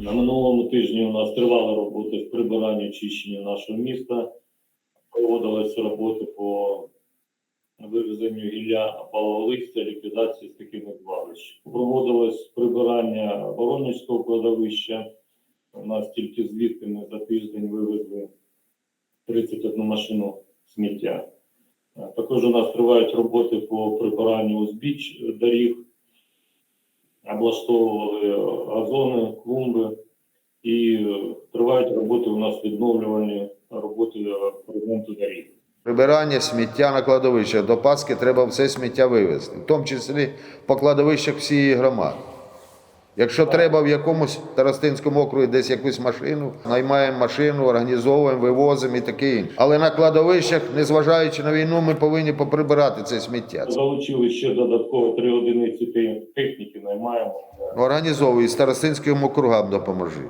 На минулому тижні у нас тривали роботи з прибирання очищення нашого міста. Проводилися роботи по вивезенню гілля опалого листя, ліквідації стихійних звалищ. Проводилось прибирання Воронежського кладовища. У нас тільки звідти ми за тиждень вивезли 31 машину сміття. Також у нас тривають роботи по прибиранню узбіч доріг, облаштовували і е, тривають роботи у нас відновлювальні роботи е, ремонту доріг. Прибирання сміття на кладовищах. До Пасхи треба все сміття вивезти, в тому числі по кладовищах всієї громади. Якщо треба в якомусь Тарастинському округі десь якусь машину, наймаємо машину, організовуємо, вивозимо і таке інше. Але на кладовищах, незважаючи на війну, ми повинні поприбирати це сміття. Залучили ще додатково три одиниці техніки, наймаємо. Організовуй і Старостинським округам допоможи.